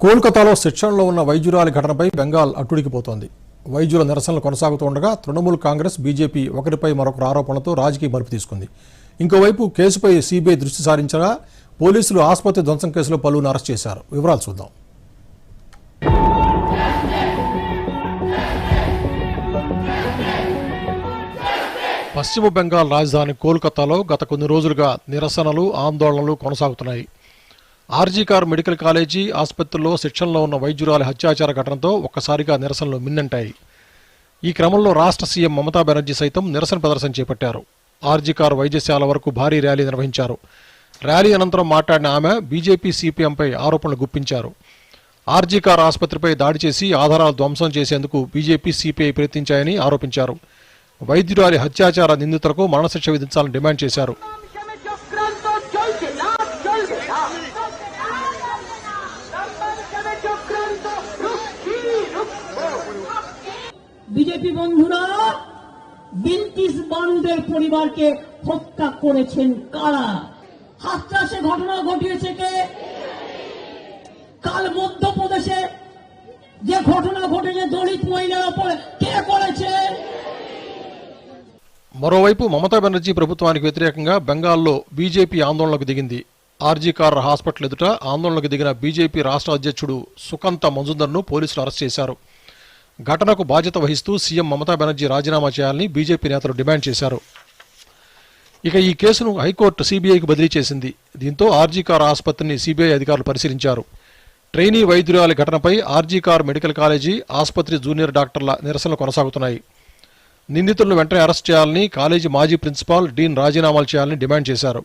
కోల్కతాలో శిక్షణలో ఉన్న వైద్యురాలి ఘటనపై బెంగాల్ అట్టుడికిపోతోంది వైద్యుల నిరసనలు కొనసాగుతుండగా తృణమూల్ కాంగ్రెస్ బీజేపీ ఒకరిపై మరొకరు ఆరోపణలతో రాజకీయ మలుపు తీసుకుంది. ఇంకోవైపు కేసుపై సీబీఐ దృష్టి సారించగా పోలీసులు ఆసుపత్రి ధ్వంసం కేసులో పలువురు అరెస్ట్ చేశారు. వివరాలు చూద్దాం. పశ్చిమ బెంగాల్ రాజధాని కోల్కతాలో గత కొన్ని రోజులుగా నిరసనలు ఆందోళనలు కొనసాగుతున్నాయి. ఆర్జీకార్ మెడికల్ కాలేజీ ఆసుపత్రిలో శిక్షణలో ఉన్న వైద్యురాలి హత్యాచార ఘటనతో ఒక్కసారిగా నిరసనలు మిన్నంటాయి. ఈ క్రమంలో రాష్ట్ర సీఎం మమతా బెనర్జీ సైతం నిరసన ప్రదర్శన చేపట్టారు. ఆర్జీకార్ వైద్యశాల వరకు భారీ ర్యాలీ నిర్వహించారు. ర్యాలీ అనంతరం మాట్లాడిన ఆమె బీజేపీ సిపిఎంపై ఆరోపణలు గుప్పించారు. ఆర్జీకార్ ఆసుపత్రిపై దాడి చేసి ఆధారాలు ధ్వంసం చేసేందుకు బీజేపీ సిపిఐ ప్రయత్నించాయని ఆరోపించారు. వైద్యురాలి హత్యాచార నిందితులకు మరణశిక్ష విధించాలని డిమాండ్ చేశారు. বিজেপি বন্ধুরা বিলকিস বানুদের পরিবারকে হত্যা করেছেন কারা হাতরাসে ঘটনা ঘটিয়েছে কে কাল মধ্যপ্রদেশে যে ঘটনা ঘটেছে দলিত মহিলার ওপর কে করেছে మరోవైపు మమతా బెనర్జీ ప్రభుత్వానికి వ్యతిరేకంగా బెంగాల్లో బీజేపీ ఆందోళనకు దిగింది ఆర్జీకార్ హాస్పిటల్ ఎదుట ఆందోళనకు దిగిన బీజేపీ రాష్ట్ర అధ్యక్షుడు సుకంత మంజుందర్ను పోలీసులు అరెస్ట్ చేశారు ఘటనకు బాధ్యత వహిస్తూ సీఎం మమతా బెనర్జీ రాజీనామా చేయాలని బీజేపీ నేతలు డిమాండ్ చేశారు. ఇక ఈ కేసును హైకోర్టు సీబీఐకి బదిలీ చేసింది. దీంతో ఆర్జీకార్ ఆసుపత్రిని సీబీఐ అధికారులు పరిశీలించారు. ట్రైనీ వైద్యురాలి ఘటనపై ఆర్జీకార్ మెడికల్ కాలేజీ ఆసుపత్రి జూనియర్ డాక్టర్ల నిరసనలు కొనసాగుతున్నాయి. నిందితులను వెంటనే అరెస్ట్ చేయాలని కాలేజీ మాజీ ప్రిన్సిపాల్ డీన్ రాజీనామాలు చేయాలని డిమాండ్ చేశారు.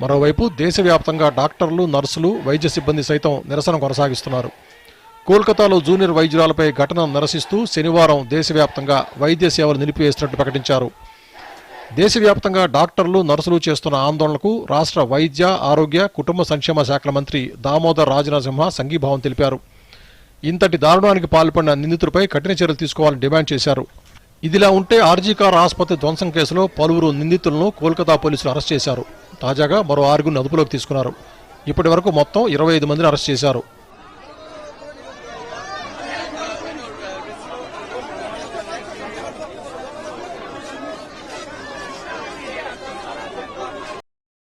మరోవైపు దేశవ్యాప్తంగా డాక్టర్లు నర్సులు వైద్య సిబ్బంది సైతం నిరసన కొనసాగిస్తున్నారు. కోల్కతాలో జూనియర్ వైద్యురాలపై ఘటనను నిరసిస్తూ శనివారం దేశవ్యాప్తంగా వైద్య సేవలు నిలిపివేసినట్టు ప్రకటించారు. దేశవ్యాప్తంగా డాక్టర్లు నర్సులు చేస్తున్న ఆందోళనకు రాష్ట్ర వైద్య ఆరోగ్య కుటుంబ సంక్షేమ శాఖల మంత్రి దామోదర్ రాజనరసింహ సంఘీభావం తెలిపారు. ఇంతటి దారుణానికి పాల్పడిన నిందితులపై కఠిన చర్యలు తీసుకోవాలని డిమాండ్ చేశారు. ఇదిలా ఉంటే ఆర్జీకార్ ఆసుపత్రి ధ్వంసం కేసులో పలువురు నిందితులను కోల్కతా పోలీసులు అరెస్ట్ చేశారు. తాజాగా మరో ఆరుగురిని అదుపులోకి తీసుకున్నారు. ఇప్పటి వరకు మొత్తం ఇరవై ఐదు మందిని అరెస్ట్ చేశారు.